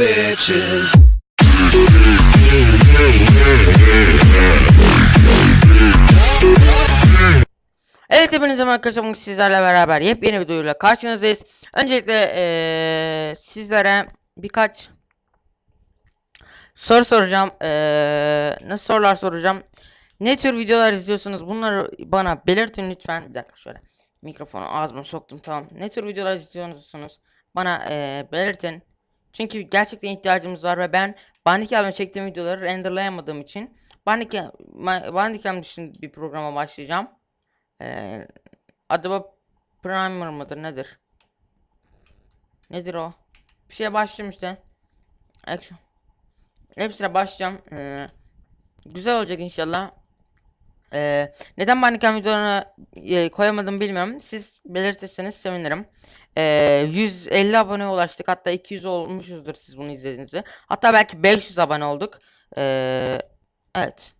bitches. Evet hepinize arkadaşlar bugün sizlerle beraber yepyeni bir videoyla karşınızdayız. Öncelikle eee, sizlere birkaç soru soracağım. Eee nasıl sorular soracağım? Ne tür videolar izliyorsunuz? Bunları bana belirtin lütfen. Bir dakika şöyle. Mikrofonu ağzıma soktum tamam. Ne tür videolar izliyorsunuz? Bana eee, belirtin. Çünkü gerçekten ihtiyacımız var ve ben Bandicam'da çektiğim videoları renderlayamadığım için Bandicam, Bandicam dışında bir programa başlayacağım. Ee, Adobe Premiere mıdır nedir? Nedir o? Bir şeye başlayayım işte. Action. Hepsine başlayacağım. Ee, güzel olacak inşallah. Ee, neden Bandicam videolarını e, koyamadım bilmiyorum. Siz belirtirseniz sevinirim. Ee, 150 abone ulaştık. Hatta 200 olmuşuzdur siz bunu izlediğinizde. Hatta belki 500 abone olduk. Ee, evet.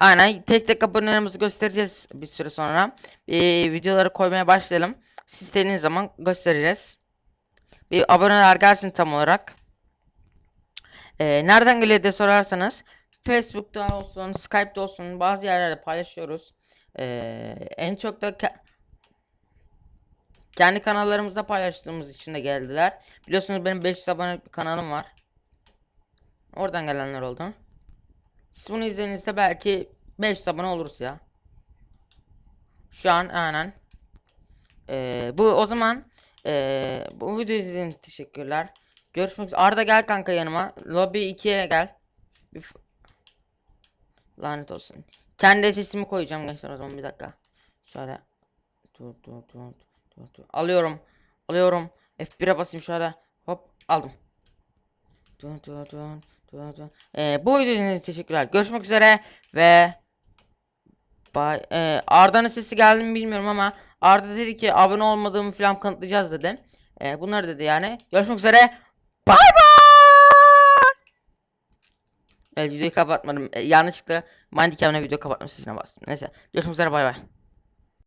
Aynen tek tek abonelerimizi göstereceğiz bir süre sonra. Ee, videoları koymaya başlayalım. Siz istediğiniz zaman göstereceğiz. Bir aboneler gelsin tam olarak. Ee, nereden geliyor diye sorarsanız Facebook'ta olsun, Skype'da olsun bazı yerlerde paylaşıyoruz. Ee, en çok da ke- kendi kanallarımızda paylaştığımız için de geldiler. Biliyorsunuz benim 500 abonelik kanalım var. Oradan gelenler oldu. Siz bunu izlediğinizde belki 500 abone oluruz ya. Şu an aynen. Ee, bu o zaman ee, bu videoyu izlediğiniz teşekkürler. Görüşmek üzere. Arda gel kanka yanıma. Lobby 2'ye gel. Bir Lanet olsun. Kendi sesimi koyacağım gençler o zaman bir dakika. Şöyle. Dur dur dur dur dur. Alıyorum. Alıyorum. F1'e basayım şöyle. Hop aldım. Dun dun dun dun dun. Ee, bu video için teşekkürler. Görüşmek üzere ve Bay ee, Arda'nın sesi geldi mi bilmiyorum ama Arda dedi ki abone olmadığımı falan kanıtlayacağız dedi. Ee, bunları dedi yani. Görüşmek üzere. Bay bay. Evet videoyu kapatmadım. Ee, yanlışlıkla Mindicam'le video kapatma sesine bastım. Neyse. Görüşmek üzere bay bay.